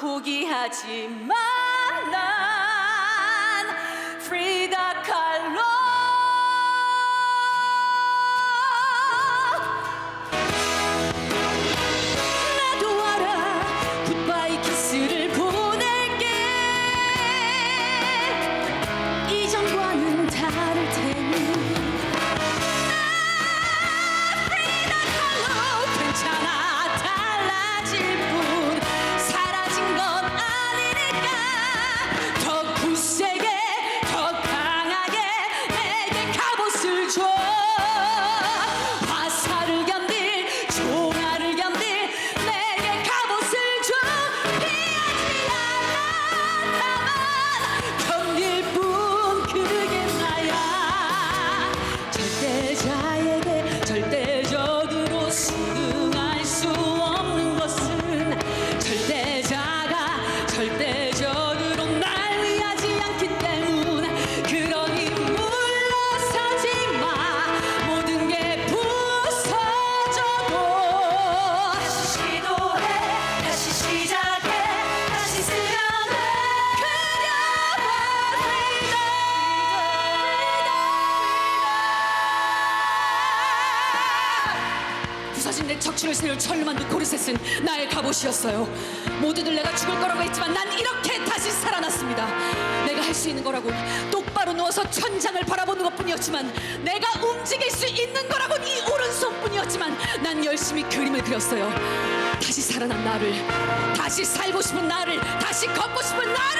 포기하지만 난프 부서진 내 척추를 세울 철름한 코르셋은 나의 갑옷이었어요. 모두들 내가 죽을 거라고 했지만 난 이렇게 다시 살아났습니다. 내가 할 수 있는 거라고 똑바로 누워서 천장을 바라보는 것뿐이었지만 내가 움직일 수 있는 거라곤 이 오른손뿐이었지만 난 열심히 그림을 그렸어요. 다시 살아난 나를, 다시 살고 싶은 나를, 다시 걷고 싶은 나를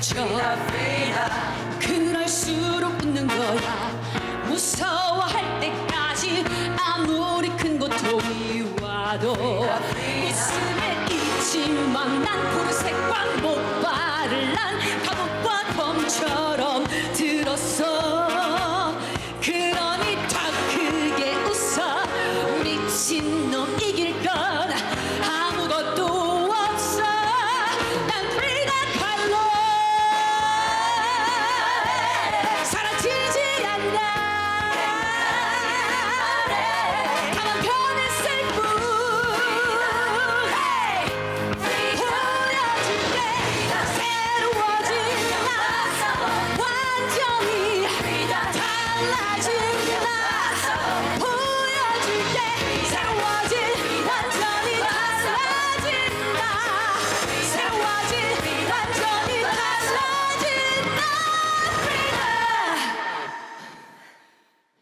때려쳐 그럴수록 웃는 거야. 무서워할 때까지 아무리 큰 고통이 와도 웃음에 있지만 난 푸르색과 목발을 난 감옥과 검처럼 들었어